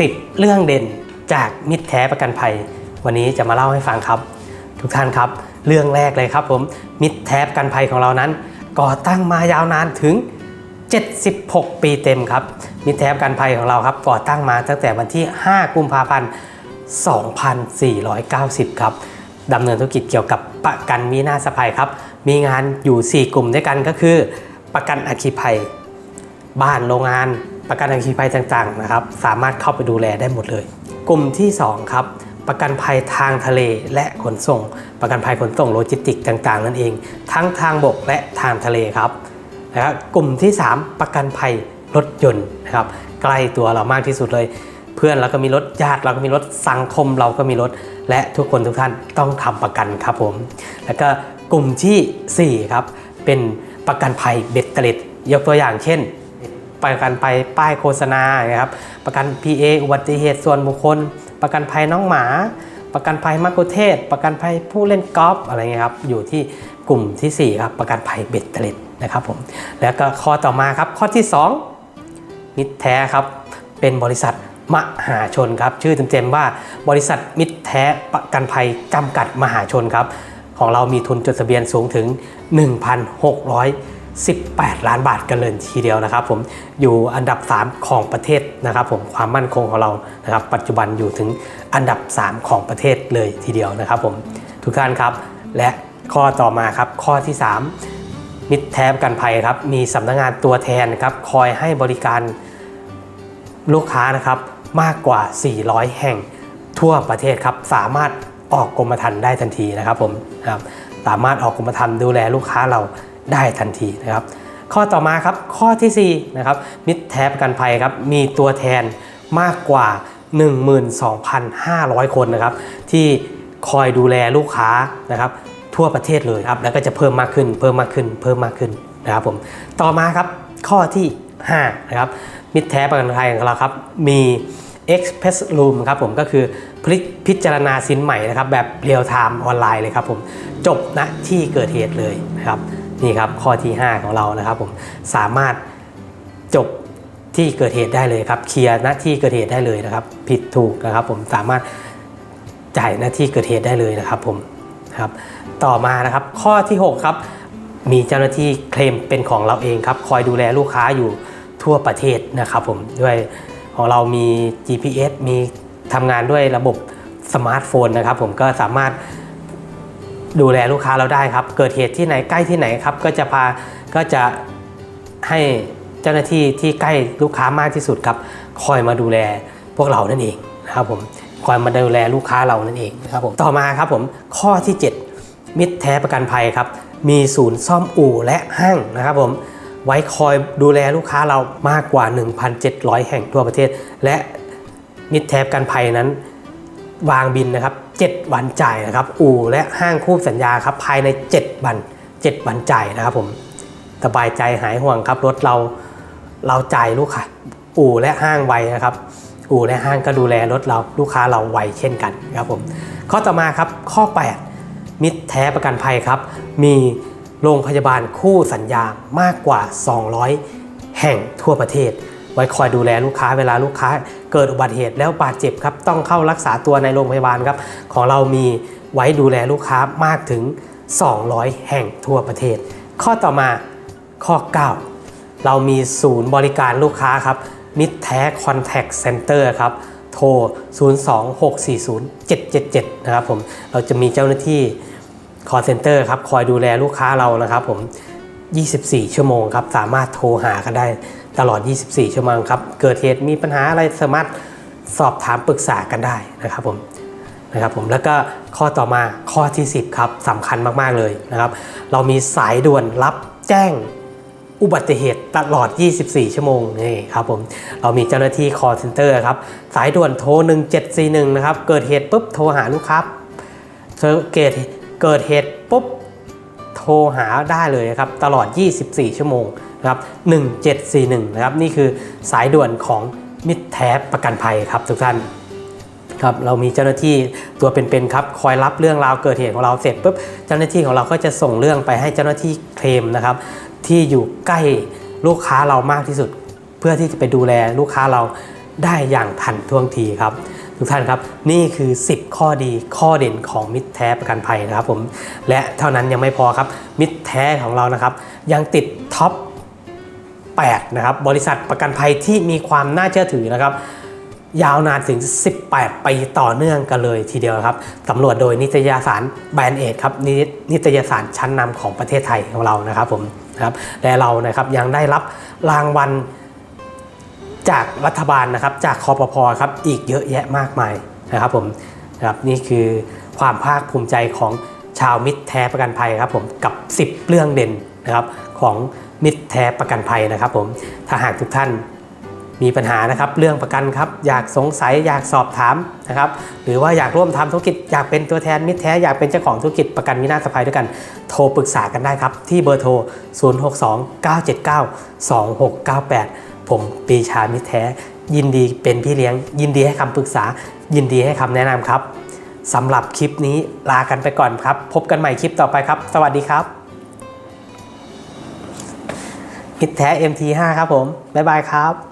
10 เรื่องเด่นจากมิตรแท้ประกันภัย วันนี้จะมาเล่าให้ฟังครับ ทุกท่านครับ เรื่องแรกเลยครับผมมิตรแท้ประกันภัยของเรานั้น ก่อตั้งมายาวนานถึง 76 ปีเต็มครับ มิตรแท้ประกันภัยของเราครับ ก่อตั้งมาตั้งแต่วันที่ 5 กุมภาพันธ์ 2490 ครับดำเนินธุรกิจเกี่ยวกับประกันมีหน้าสะภัยครับ มีงานอยู่ 4 กลุ่มด้วยกันก็คือ ประกันอัคคีภัย บ้านโรงงาน ประกันอัคคีภัยต่างๆนะครับสามารถเข้าไปดูแลได้หมดเลย กลุ่มที่ 2 ครับประกันภัยทางทะเลและขนส่ง ประกันภัยขนส่งโลจิสติกต่างๆ นั่นเอง ทั้งทางบกและทางทะเลครับนะครับกลุ่มที่ 3 ประกันภัยรถยนต์นะครับใกล้ตัวเรามากที่สุดเลย เพื่อนเราก็มีรถญาติเราก็มีรถสังคมเราก็มีรถ และทุกคนทุกท่านต้องทำประกันครับผม แล้วก็กลุ่มทีสี่ 4 ครับ เป็นประกันภัยเบ็ดเตล็ดยกตัวอย่างเช่น ประกันภัยป้ายโฆษณานะครับประกัน PA อุบัติเหตุส่วนบุคคล ประกันภัยน้องหมา ประกันภัยมักคุเทศ ประกันภัยผู้เล่นกอล์ฟอะไรเงี้ยครับอยู่ที่กลุ่มทีสี่4ครับประกันภัยเบ็ดเตล็ดนะครับผมแล้วก็ข้อต่อมาครับข้อที่ 2 มิตรแท้ครับเป็นบริษัทมหาชนครับชื่อเต็มๆว่าบริษัทมิตรแท้ประกันภัยจำกัดมหาชนครับของเรามีทุนจดทะเบียนสูงถึง 18 ล้านบาทกันเลยทีเดียวนะครับ ผมอยู่อันดับ 3 ของประเทศนะครับ ผมความมั่นคงของเรานะครับ ปัจจุบันอยู่ถึงอันดับ 3 ของประเทศเลยทีเดียวนะครับ ผมทุกท่านครับ และข้อต่อมาครับข้อที่ 3 มิตรแท้กันภัยครับ มีสำนักงานตัวแทนครับคอยให้บริการลูกค้านะครับมากกว่า 400 แห่งทั่วประเทศครับ สามารถออกกรมธรรม์ได้ทันทีนะครับ ผมนะครับสามารถออกกรมธรรม์ดูแลลูกค้าเรา ได้ทันทีนะครับ ข้อต่อมาครับข้อที่4นะครับมิตรแท้ประกันภัยครับมีตัวแทนมากกว่า 12,500 คนนะครับ ที่คอยดูแลลูกค้านะครับ ทั่วประเทศเลยครับ แล้วก็จะเพิ่มมากขึ้น เพิ่มมากขึ้น เพิ่มมากขึ้นนะครับผมต่อมาครับข้อที่5นะครับมิตรแท้ประกันภัยของเราครับมี Express Room ครับผมก็คือพลิกพิจารณาสินใหม่นะครับ แบบเรียลไทม์ออนไลน์เลยครับผมจบณที่เกิดเหตุเลยนะครับ นี่ครับข้อที่ 5 ของเรานะครับผมสามารถจบที่เกิดเหตุได้เลยครับเคลียร์ณที่เกิดเหตุได้เลยนะครับ ผิดถูกนะครับ ผมสามารถจ่ายหน้าที่เกิดเหตุได้เลยนะครับ ผมครับ ต่อมานะครับ ข้อที่ 6 ครับ มีเจ้าหน้าที่เคลมเป็นของเราเองครับ คอยดูแลลูกค้าอยู่ทั่วประเทศนะครับ ผมด้วยของเรามี GPS มีทำงานด้วยระบบสมาร์ทโฟนนะครับ ผมก็สามารถ ดูแลลูกค้าเราได้ครับ เกิดเหตุที่ไหนใกล้ที่ไหนครับ ก็จะพาก็จะให้เจ้าหน้าที่ที่ใกล้ลูกค้ามากที่สุดครับ คอยมาดูแลพวกเรานั่นเองนะครับผมคอยมาดูแลลูกค้าเรานั่นเองนะครับผมต่อมาครับผมข้อที่ 7 มิตรแท้ประกันภัยครับ มีศูนย์ซ่อมอู่และห้างนะครับผมไว้คอยดูแลลูกค้าเรามากกว่า 1,700 แห่งทั่วประเทศ และมิตรแท้ประกันภัยนั้น วางบินนะครับ 7 วันจ่ายนะครับ อู่และห้างคู่สัญญาครับภายใน 7 วัน 7 วันจ่ายนะครับผมสบายใจหายห่วงครับรถเราเราจ่ายลูกค้าอู่และห้างไวนะครับ อู่และห้างก็ดูแลรถเราลูกค้าเราไวเช่นกันครับผมข้อต่อมาครับข้อ 8 มิตรแท้ประกันภัยครับ มีโรงพยาบาลคู่สัญญามากกว่า 200 แห่งทั่วประเทศ ไว้คอยดูแลลูกค้าเวลาลูกค้า เกิดอุบัติเหตุแล้วบาดเจ็บครับต้องเข้ารักษาตัวในโรงพยาบาลครับ ของเรามีไว้ดูแลลูกค้ามากถึง 200 แห่งทั่วประเทศ ข้อต่อมาข้อ 9 เรามีศูนย์บริการลูกค้าครับมิตรแท้คอนแทคเซ็นเตอร์ครับโทร 026407777 นะครับผมเราจะมีเจ้าหน้าที่ call center ครับคอยดูแลลูกค้าเรานะครับผม 24 ชั่วโมงครับ สามารถโทรหากันได้ ตลอด 24 ชั่วโมงครับ เกิดเหตุมีปัญหาอะไรสามารถสอบถามปรึกษากันได้นะครับผมนะครับผมแล้วก็ข้อต่อมาข้อที่ 10 ครับสำคัญมาก ๆ เลยนะครับ เรามีสายด่วนรับแจ้งอุบัติเหตุตลอด 24 ชั่วโมงนี่ครับผม เรามีเจ้าหน้าที่ call center ครับ สายด่วนโทร 1741 นะครับ เกิดเหตุปุ๊บโทรหาลูกค้าเกิดเกิดเหตุปุ๊บโทรหาได้เลยนะครับ ตลอด 24 ชั่วโมง นะครับ1741นะครับนี่คือสายด่วนของมิตรแท้ประกันภัยครับทุกท่านครับเรามีเจ้าหน้าที่ตัวเป็นๆครับคอยรับเรื่องราวเกิดเหตุของเราเสร็จปุ๊บเจ้าหน้าที่ของเราก็จะส่งเรื่องไปให้เจ้าหน้าที่เคลมนะครับ ที่อยู่ใกล้ลูกค้าเรามากที่สุด เพื่อที่จะไปดูแลลูกค้าเราได้อย่างทันท่วงทีครับทุกท่านครับนี่คือ 10 ข้อดีข้อเด่นของมิตรแท้ประกันภัยนะครับผมและเท่านั้นยังไม่พอครับมิตรแท้ของเรานะครับ ยังติดท็อป 8 นะครับ บริษัทประกันภัยที่มีความน่าเชื่อถือนะครับ ยาวนานถึง 18 ปีต่อเนื่องกันเลยทีเดียวครับสำรวจโดยนิตยสารแบรนด์เอดครับนินิตยสารชั้นนำของประเทศไทยของเรานะครับผมนะครับและเรานะครับยังได้รับรางวัลจากรัฐบาลนะครับจากคอปพอครับอีกเยอะแยะมากมายนะครับผมนะครับนี่คือความภาคภูมิใจของชาวมิตรแท้ประกันภัยครับผมกับ 10 เรื่องเด่นนะครับของ มิตรแท้ประกันภัยนะครับผมถ้าหากทุกท่านมีปัญหานะครับเรื่องประกันครับอยากสงสัยอยากสอบถามนะครับหรือว่าอยากร่วมทำธุรกิจอยากเป็นตัวแทนมิตรแท้อยากเป็นเจ้าของธุรกิจประกันวินาศภัยด้วยกันโทรปรึกษากันได้ครับ ที่เบอร์โทร 0629792698 ผมปีชามิตรแท้ ยินดีเป็นพี่เลี้ยง ยินดีให้คำปรึกษา ยินดีให้คำแนะนำครับสำหรับคลิปนี้ลากันไปก่อนครับ พบกันใหม่คลิปต่อไปครับ สวัสดีครับ มิดแท้ MT5 ครับผม บ๊ายบายครับ